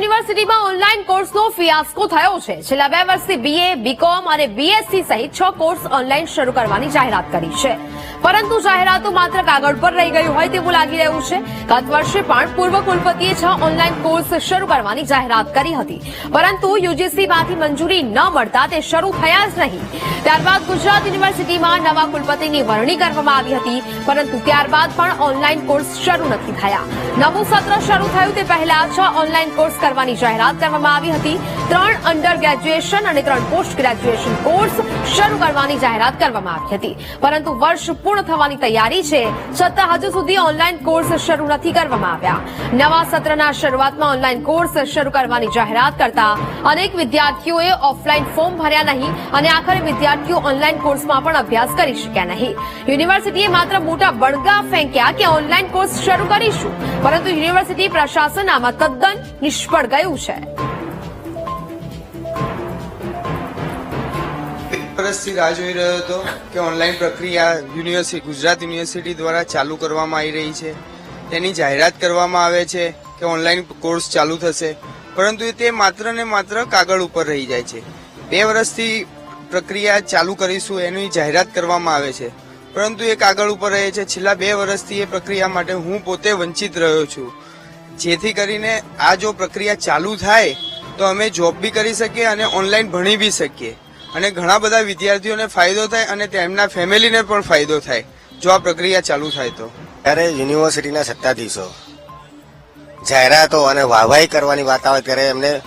યુનિવર્સિટીમાં ઓનલાઈન કોર્સનો ફિયાસ્કો થયો છે. છેલ્લા બે વર્ષથી બીએ બીકોમ અને બીએસસી સહિત છ કોર્સ ઓનલાઈન શરૂ કરવાની જાહેરાત કરી છે. પરંતુ જાહેરાતો માત્ર કાગળ પર રહી ગયું હોય તેવું લાગી રહ્યું છે. ગત વર્ષે પણ પૂર્વ કુલપતિએ છ ઓનલાઈન કોર્સ શરૂ કરવાની જાહેરાત કરી હતી. પરંતુ યુજીસીમાંથી મંજૂરી ન મળતા તે શરૂ થયા જ નહીં. ત્યારબાદ ગુજરાત યુનિવર્સિટીમાં નવા કુલપતિની વરણી કરવામાં આવી હતી. પરંતુ ત્યારબાદ પણ ઓનલાઈન કોર્સ શરૂ નથી થયા. નવું સત્ર શરૂ થયું તે પહેલા છ ઓનલાઈન કોર્સ કરવાની જાહેરાત કરવામાં આવી હતી. ત્રણ અંડર ગ્રેજ્યુએશન અને ત્રણ પોસ્ટ ગ્રેજ્યુએશન કોર્સ શરૂ કરવાની જાહેરાત કરવામાં આવી હતી. પરંતુ વર્ષ પૂર્ણ થવાની તૈયારી છે, છતાં હજુ સુધી ઓનલાઈન કોર્સ શરૂ નથી કરવામાં આવ્યા. નવા સત્રના શરૂઆતમાં ઓનલાઈન કોર્સ શરૂ કરવાની જાહેરાત કરતા અનેક વિદ્યાર્થીઓએ ઓફલાઈન ફોર્મ ભર્યા નહીં અને આખરે વિદ્યાર્થીઓ ઓનલાઈન કોર્સમાં પણ અભ્યાસ કરી શક્યા નહીં. યુનિવર્સિટીએ માત્ર મોટા બળગા ફેંક્યા કે ઓનલાઈન કોર્સ શરૂ કરીશું, પરંતુ યુનિવર્સિટી પ્રશાસન આમાં તદ્દન નિષ્ફળ ગયું છે. વર્ષથી રાહ જોઈ રહ્યો હતો કે ઓનલાઈન પ્રક્રિયા યુનિવર્સિટી ગુજરાત યુનિવર્સિટી દ્વારા ચાલુ કરવામાં આવી રહી છે. તેની જાહેરાત કરવામાં આવે છે કે ઓનલાઈન કોર્સ ચાલુ થશે, પરંતુ તે માત્ર ને માત્ર કાગળ ઉપર રહી જાય છે. બે વર્ષથી પ્રક્રિયા ચાલુ કરીશું એની જાહેરાત કરવામાં આવે છે, પરંતુ એ કાગળ ઉપર રહે છે. છેલ્લા બે વર્ષથી એ પ્રક્રિયા માટે હું પોતે વંચિત રહ્યો છું. જેથી કરીને આ જો પ્રક્રિયા ચાલુ થાય, તો અમે જોબ બી કરી શકીએ અને ઓનલાઈન ભણી બી શકીએ. અને ઘણા બધા વિદ્યાર્થીઓને ફાયદો થાય અને તેમના ફેમિલીને પણ ફાયદો થાય. જો આ પ્રક્રિયા ચાલુ થાય તો. ત્યારે યુનિવર્સિટીના સત્તાધીશો જાહેરાતો અને વાહવાહી કરવાની વાત આવે ત્યારે એમને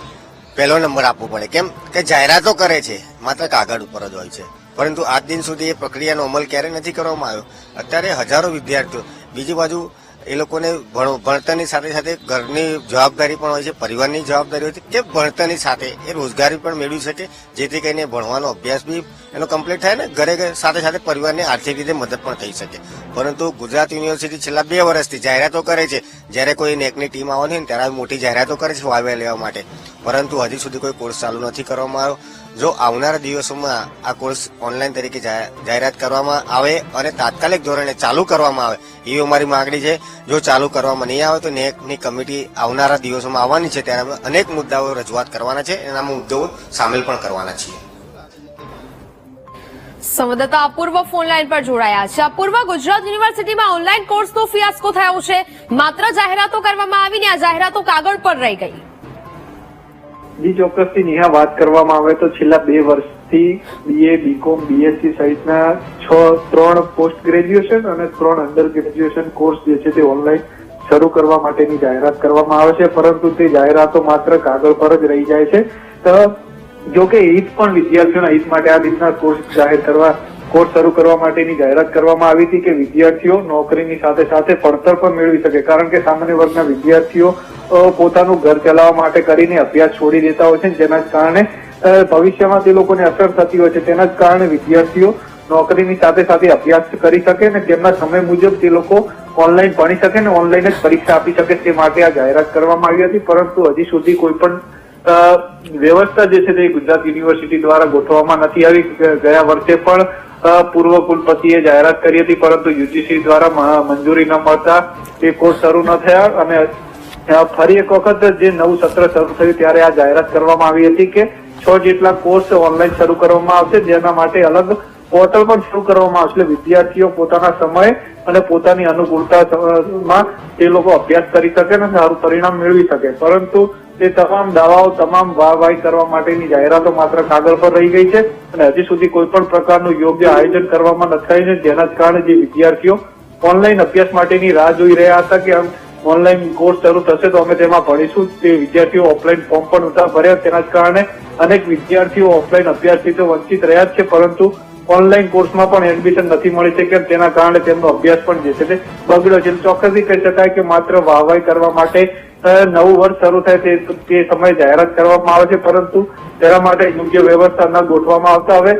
પહેલો નંબર આપવો પડે. કેમ કે જાહેરાતો કરે છે, માત્ર કાગળ ઉપર જ હોય છે. પરંતુ આજ દિન સુધી એ પ્રક્રિયાનો અમલ ક્યારે નથી કરવામાં આવ્યો? અત્યારે હજારો વિદ્યાર્થીઓ બીજી બાજુ એ લોકોને ભણ- ભણતરની સાથે સાથે ઘરની જવાબદારી પણ હોય છે, પરિવારની જવાબદારી હોય છે, કે ભણતરની સાથે એ રોજગારી પણ મેળવી શકે, જેથી કરીને ભણવાનો અભ્યાસ બી એનો કમ્પ્લીટ થાય ને, ઘરે સાથે સાથે પરિવારને આર્થિક રીતે મદદ પણ થઈ શકે. પરંતુ ગુજરાત યુનિવર્સિટી છેલ્લા બે વર્ષથી જાહેરાતો કરે છે. જ્યારે કોઈ નેકની ટીમ આવવાની ને, ત્યારે મોટી જાહેરાતો કરે છે વાવ્યા લેવા માટે. પરંતુ હજી સુધી કોઈ કોર્સ ચાલુ નથી કરવામાં આવ્યો. જો આવનારા દિવસોમાં આ કોર્સ ઓનલાઈન તરીકે જાહેરાત કરવામાં આવે અને તાત્કાલિક ધોરણે ચાલુ કરવામાં આવે, એવી અમારી માંગણી છે. જો ચાલુ કરવામાં નહીં આવે તો નેકની કમિટી આવનારા દિવસોમાં આવવાની છે. ત્યારે અમે અનેક મુદ્દાઓ રજૂઆત કરવાના છે. એના મુદ્દાઓ સામેલ પણ કરવાના છીએ. સંવાદદાતા અપૂર્વ ફોન લાઈન પર જોડાયા છે. અપૂર્વ ગુજરાત યુનિવર્સિટીમાં ઓનલાઈન કોર્સનો ફિયાસ્કો થયો છે. માત્ર જાહેરાતો કરવામાં આવીને આ જાહેરાતો કાગળ પર રહી ગઈ. જી ચોક્કસથી નિહા વાત કરવામાં આવે તો છેલ્લા બે વર્ષથી બીએ બીકોમ બીએસસી સહિતના છ, ત્રણ પોસ્ટ ગ્રેજ્યુએશન અને ત્રણ અંડર ગ્રેજ્યુએશન કોર્સ જે છે તે ઓનલાઈન શરૂ કરવા માટેની જાહેરાત કરવામાં આવે છે. પરંતુ તે જાહેરાતો માત્ર કાગળ પર જ રહી જાય છે. તો જો કે હિત પણ વિદ્યાર્થીઓના હિત માટે આ રીતના કોર્સ જાહેર કરવા કોર્સ શરૂ કરવા માટેની જાહેરાત કરવામાં આવી હતી કે વિદ્યાર્થીઓ નોકરીની સાથે સાથે ભણતર પણ મેળવી શકે. કારણ કે સામાન્ય વર્ગના વિદ્યાર્થીઓ પોતાનું ઘર ચલાવવા માટે કરીને અભ્યાસ છોડી દેતા હોય છે જેના કારણે ભવિષ્યમાં તે લોકોને અસર થતી હોય છે. તેના જ કારણે વિદ્યાર્થીઓ નોકરીની સાથે સાથે અભ્યાસ કરી શકે અને તેમના સમય મુજબ તે લોકો ઓનલાઈન ભણી શકે અને ઓનલાઈન જ પરીક્ષા આપી શકે તે માટે આ જાહેરાત કરવામાં આવી હતી. પરંતુ હજી સુધી કોઈ પણ વ્યવસ્થા જે છે તે ગુજરાત યુનિવર્સિટી દ્વારા ગોઠવવામાં નથી આવી. ગયા વર્ષે પણ પૂર્વ કુલપતિએ જાહેરાત કરી હતી, પરંતુ યુજીસી દ્વારા મંજૂરી ન મળતા તે કોર્સ શરૂ ન થયા અને ફરી એક વખત જે નવું સત્ર શરૂ થયું ત્યારે આ જાહેરાત કરવામાં આવી હતી કે છ જેટલા કોર્સ ઓનલાઈન શરૂ કરવામાં આવશે, જેના માટે અલગ પોર્ટલ પણ શરૂ કરવામાં આવશે. વિદ્યાર્થીઓ પોતાના સમય અને પોતાની અનુકૂળતામાં તે લોકો અભ્યાસ કરી શકે અને સારું પરિણામ મેળવી શકે. પરંતુ તે તમામ દાવાઓ તમામ વાહવાહી કરવા માટેની જાહેરાતો માત્ર કાગળ પર રહી ગઈ છે અને હજી સુધી કોઈ પણ પ્રકારનું યોગ્ય આયોજન કરવામાં નથી છે. જેના કારણે જે વિદ્યાર્થીઓ ઓનલાઈન અભ્યાસ માટેની રાહ જોઈ રહ્યા હતા કે ઓનલાઈન કોર્સ શરૂ થશે તો અમે તેમાં ભણીશું. તે વિદ્યાર્થીઓ ઓફલાઈન ફોર્મ પણ નહોતા ભર્યા. તેના કારણે અનેક વિદ્યાર્થીઓ ઓફલાઈન અભ્યાસથી તો વંચિત રહ્યા છે, પરંતુ ઓનલાઈન કોર્સમાં પણ એડમિશન નથી મળી શકે તેના કારણે તેમનો અભ્યાસ પણ જે છે તે બગડ્યો છે. ચોક્કસથી કહી શકાય કે માત્ર વાહવાહી કરવા માટે નવું વર્ષ શરૂ થાય તે તે સમયે જાહેરાત કરવામાં આવે છે, પરંતુ તેના માટે યોગ્ય વ્યવસ્થા ન ગોઠવામાં આવતા હવે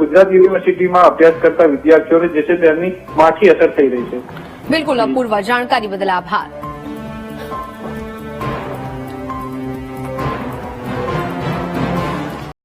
ગુજરાત યુનિવર્સિટીમાં અભ્યાસ કરતા વિદ્યાર્થીઓને જે છે તેની માઠી અસર થઈ રહી છે. બિલકુલ, અપૂર્વ જાણકારી બદલ આભાર.